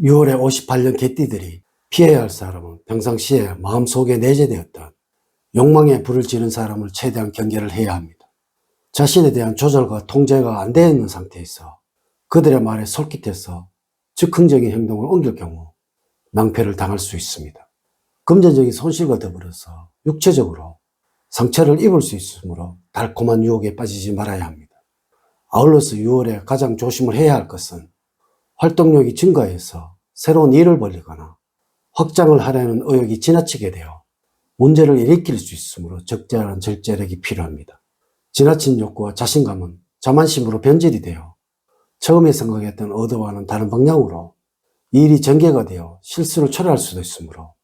6월에 58년 개띠들이 피해야 할 사람은 평상시에 마음속에 내재되었던 욕망에 불을 지는 사람을 최대한 경계를 해야 합니다. 자신에 대한 조절과 통제가 안 되어 있는 상태에서 그들의 말에 솔깃해서 즉흥적인 행동을 옮길 경우 낭패를 당할 수 있습니다. 금전적인 손실과 더불어서 육체적으로 상처를 입을 수 있으므로 달콤한 유혹에 빠지지 말아야 합니다. 아울러서 6월에 가장 조심을 해야 할 것은 활동력이 증가해서 새로운 일을 벌리거나 확장을 하려는 의욕이 지나치게 되어 문제를 일으킬 수 있으므로 적절한 절제력이 필요합니다. 지나친 욕구와 자신감은 자만심으로 변질이 되어 처음에 생각했던 의도와는 다른 방향으로 일이 전개가 되어 실수를 초래할 수도 있으므로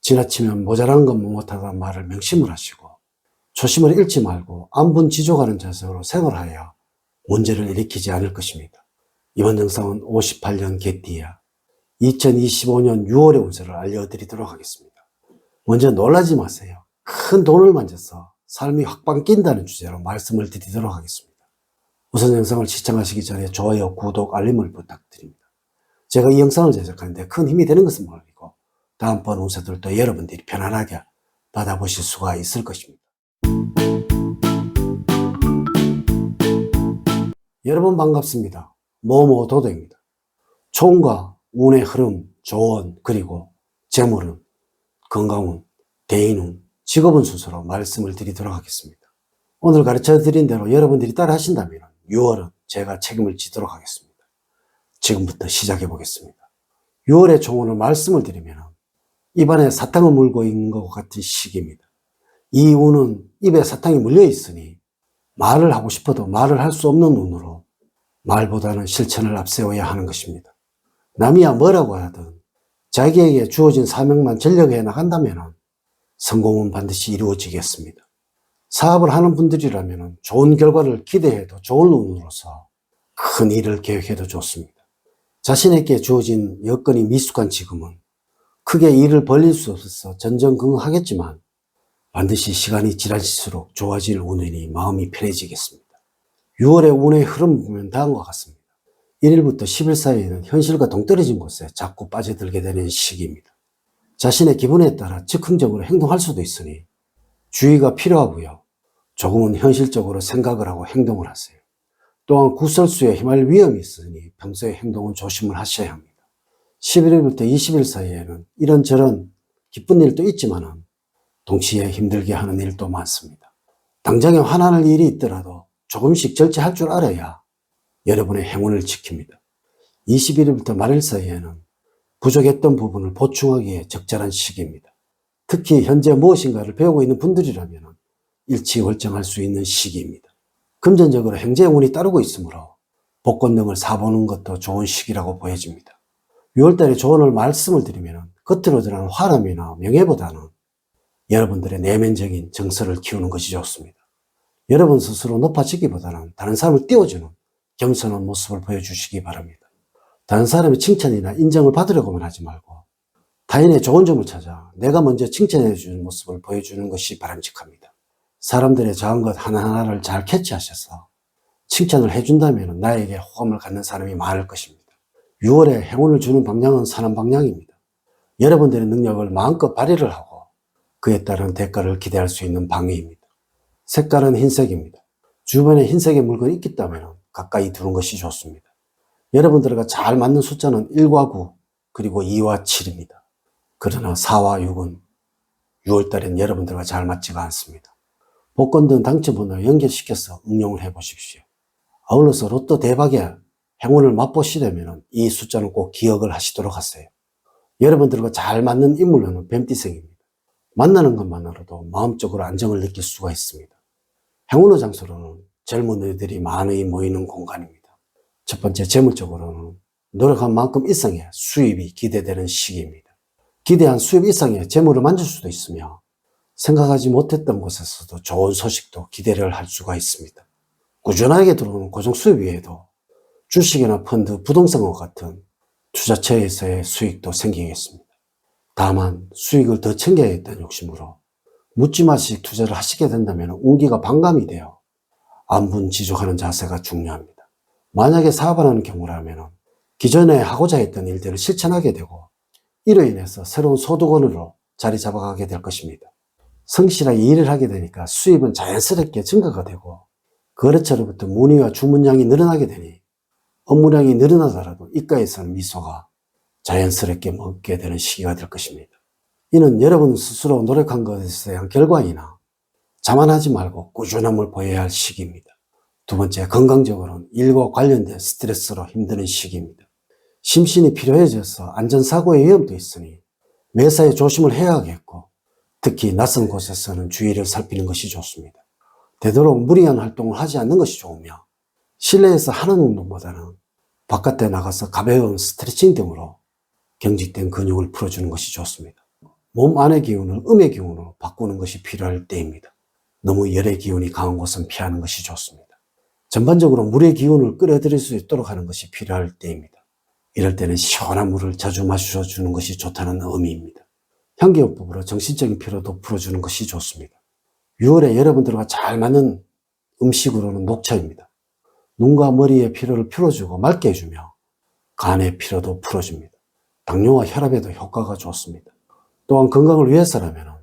지나치면 모자란 건 못하다는 말을 명심을 하시고 초심을 잃지 말고 안분 지족하는 자세로 생활하여 문제를 일으키지 않을 것입니다. 이번 영상은 58년 개띠야 2025년 6월의 운세를 알려드리도록 하겠습니다. 먼저 놀라지 마세요. 큰 돈을 만져서 삶이 확 바뀐다는 주제로 말씀을 드리도록 하겠습니다. 우선 영상을 시청하시기 전에 좋아요, 구독, 알림을 부탁드립니다. 제가 이 영상을 제작하는데 큰 힘이 되는 것은 모르고 다음번 운세들도 여러분들이 편안하게 받아보실 수가 있을 것입니다. 여러분 반갑습니다. 모모도도입니다. 총과 운의 흐름, 조언, 그리고 재물은, 건강운, 대인운, 직업운 순서로 말씀을 드리도록 하겠습니다. 오늘 가르쳐 드린 대로 여러분들이 따라 하신다면 6월은 제가 책임을 지도록 하겠습니다. 지금부터 시작해 보겠습니다. 6월의 총운을 말씀을 드리면 입안에 사탕을 물고 있는 것 같은 시기입니다. 이 운은 입에 사탕이 물려 있으니 말을 하고 싶어도 말을 할 수 없는 운으로 말보다는 실천을 앞세워야 하는 것입니다. 남이야 뭐라고 하든 자기에게 주어진 사명만 전력해 나간다면 성공은 반드시 이루어지겠습니다. 사업을 하는 분들이라면 좋은 결과를 기대해도 좋은 운으로서 큰 일을 계획해도 좋습니다. 자신에게 주어진 여건이 미숙한 지금은 크게 일을 벌릴 수 없어서 전전긍긍하겠지만 반드시 시간이 지날수록 좋아질 운이니 마음이 편해지겠습니다. 6월의 운의 흐름 보면 다음과 같습니다. 1일부터 10일 사이에는 현실과 동떨어진 곳에 자꾸 빠져들게 되는 시기입니다. 자신의 기분에 따라 즉흥적으로 행동할 수도 있으니 주의가 필요하고요. 조금은 현실적으로 생각을 하고 행동을 하세요. 또한 구설수에 휘말릴 위험이 있으니 평소에 행동은 조심을 하셔야 합니다. 11일부터 20일 사이에는 이런저런 기쁜 일도 있지만 동시에 힘들게 하는 일도 많습니다. 당장에 화나는 일이 있더라도 조금씩 절제할 줄 알아야 여러분의 행운을 지킵니다. 21일부터 말일 사이에는 부족했던 부분을 보충하기에 적절한 시기입니다. 특히 현재 무엇인가를 배우고 있는 분들이라면 일치월장할 수 있는 시기입니다. 금전적으로 행재운이 따르고 있으므로 복권 등을 사보는 것도 좋은 시기라고 보여집니다. 6월달에 조언을 말씀을 드리면 겉으로 드러나는 화람이나 명예보다는 여러분들의 내면적인 정서를 키우는 것이 좋습니다. 여러분 스스로 높아지기보다는 다른 사람을 띄워주는 겸손한 모습을 보여주시기 바랍니다. 다른 사람의 칭찬이나 인정을 받으려고만 하지 말고 타인의 좋은 점을 찾아 내가 먼저 칭찬해 주는 모습을 보여주는 것이 바람직합니다. 사람들의 작은 것 하나하나를 잘 캐치하셔서 칭찬을 해준다면 나에게 호감을 갖는 사람이 많을 것입니다. 6월에 행운을 주는 방향은 선한 방향입니다. 여러분들의 능력을 마음껏 발휘를 하고 그에 따른 대가를 기대할 수 있는 방위입니다. 색깔은 흰색입니다. 주변에 흰색의 물건이 있기 때문에 가까이 두는 것이 좋습니다. 여러분들과 잘 맞는 숫자는 1과 9 그리고 2와 7입니다. 그러나 4와 6은 6월달엔 여러분들과 잘 맞지가 않습니다. 복권 등 당첨번호 연결시켜서 응용을 해 보십시오. 아울러서 로또 대박에 행운을 맛보시려면 이 숫자는 꼭 기억을 하시도록 하세요. 여러분들과 잘 맞는 인물로는 뱀띠생입니다. 만나는 것만으로도 마음적으로 안정을 느낄 수가 있습니다. 행운의 장소로는 젊은이들이 많이 모이는 공간입니다. 첫 번째 재물적으로는 노력한 만큼 이상의 수입이 기대되는 시기입니다. 기대한 수입 이상의 재물을 만질 수도 있으며 생각하지 못했던 곳에서도 좋은 소식도 기대를 할 수가 있습니다. 꾸준하게 들어오는 고정 수입 외에도 주식이나 펀드, 부동산과 같은 투자처에서의 수익도 생기겠습니다. 다만 수익을 더 챙겨야겠다는 욕심으로 묻지마식 투자를 하시게 된다면 운기가 반감이 되어 안분 지족하는 자세가 중요합니다. 만약에 사업을 하는 경우라면 기존에 하고자 했던 일들을 실천하게 되고 이로 인해서 새로운 소득원으로 자리 잡아가게 될 것입니다. 성실하게 일을 하게 되니까 수입은 자연스럽게 증가가 되고 거래처로부터 문의와 주문량이 늘어나게 되니 업무량이 늘어나더라도 입가에서는 미소가 자연스럽게 먹게 되는 시기가 될 것입니다. 이는 여러분 스스로 노력한 것에 대한 결과이나 자만하지 말고 꾸준함을 보여야 할 시기입니다. 두 번째, 건강적으로는 일과 관련된 스트레스로 힘드는 시기입니다. 심신이 필요해져서 안전사고의 위험도 있으니 매사에 조심을 해야 하겠고 특히 낯선 곳에서는 주의를 살피는 것이 좋습니다. 되도록 무리한 활동을 하지 않는 것이 좋으며 실내에서 하는 운동보다는 바깥에 나가서 가벼운 스트레칭 등으로 경직된 근육을 풀어주는 것이 좋습니다. 몸 안의 기운을 음의 기운으로 바꾸는 것이 필요할 때입니다. 너무 열의 기운이 강한 곳은 피하는 것이 좋습니다. 전반적으로 물의 기운을 끌어들일 수 있도록 하는 것이 필요할 때입니다. 이럴 때는 시원한 물을 자주 마셔주는 것이 좋다는 의미입니다. 향기요법으로 정신적인 피로도 풀어주는 것이 좋습니다. 6월에 여러분들과 잘 맞는 음식으로는 녹차입니다. 눈과 머리의 피로를 풀어주고 맑게 해주며 간의 피로도 풀어줍니다. 당뇨와 혈압에도 효과가 좋습니다. 또한 건강을 위해서라면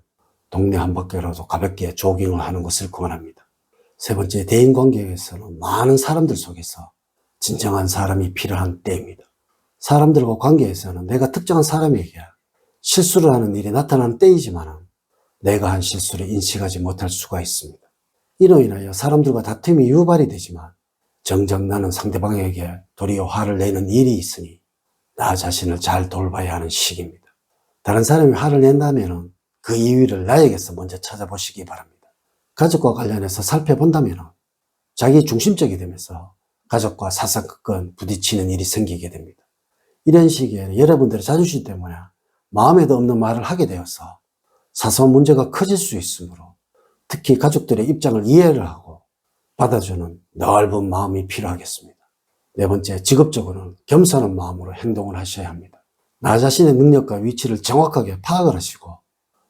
동네 한 바퀴라도 가볍게 조깅을 하는 것을 권합니다. 세 번째, 대인관계에서는 많은 사람들 속에서 진정한 사람이 필요한 때입니다. 사람들과 관계에서는 내가 특정한 사람에게 실수를 하는 일이 나타나는 때이지만 내가 한 실수를 인식하지 못할 수가 있습니다. 이로 인하여 사람들과 다툼이 유발이 되지만 정작 나는 상대방에게 도리어 화를 내는 일이 있으니 나 자신을 잘 돌봐야 하는 시기입니다. 다른 사람이 화를 낸다면 그 이유를 나에게서 먼저 찾아보시기 바랍니다. 가족과 관련해서 살펴본다면 자기 중심적이 되면서 가족과 사사건건 부딪히는 일이 생기게 됩니다. 이런 시기에는 여러분들의 자존심 때문에 마음에도 없는 말을 하게 되어서 사소한 문제가 커질 수 있으므로 특히 가족들의 입장을 이해를 하고 받아주는 넓은 마음이 필요하겠습니다. 네 번째, 직업적으로는 겸손한 마음으로 행동을 하셔야 합니다. 나 자신의 능력과 위치를 정확하게 파악을 하시고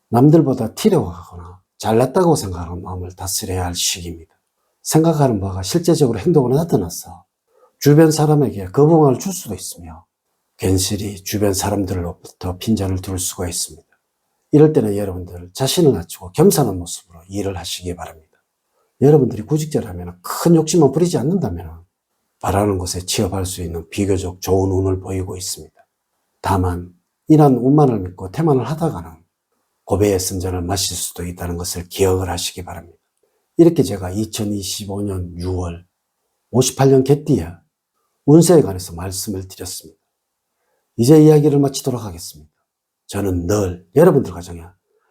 남들보다 티려하거나 잘났다고 생각하는 마음을 다스려야 할 시기입니다. 생각하는 바가 실제적으로 행동으로 나타나서 주변 사람에게 거부감을 줄 수도 있으며 괜시리 주변 사람들로부터 핀잔을 둘 수가 있습니다. 이럴 때는 여러분들 자신을 낮추고 겸손한 모습으로 일을 하시기 바랍니다. 여러분들이 구직자라면 큰 욕심만 부리지 않는다면 바라는 곳에 취업할 수 있는 비교적 좋은 운을 보이고 있습니다. 다만 이러한 운만을 믿고 태만을 하다가는 고배의 선전을 마실 수도 있다는 것을 기억을 하시기 바랍니다. 이렇게 제가 2025년 6월 58년 개띠에 운세에 관해서 말씀을 드렸습니다. 이제 이야기를 마치도록 하겠습니다. 저는 늘 여러분들 가정에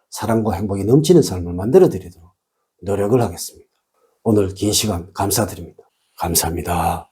사랑과 행복이 넘치는 삶을 만들어 드리도록 노력을 하겠습니다. 오늘 긴 시간 감사드립니다. 감사합니다.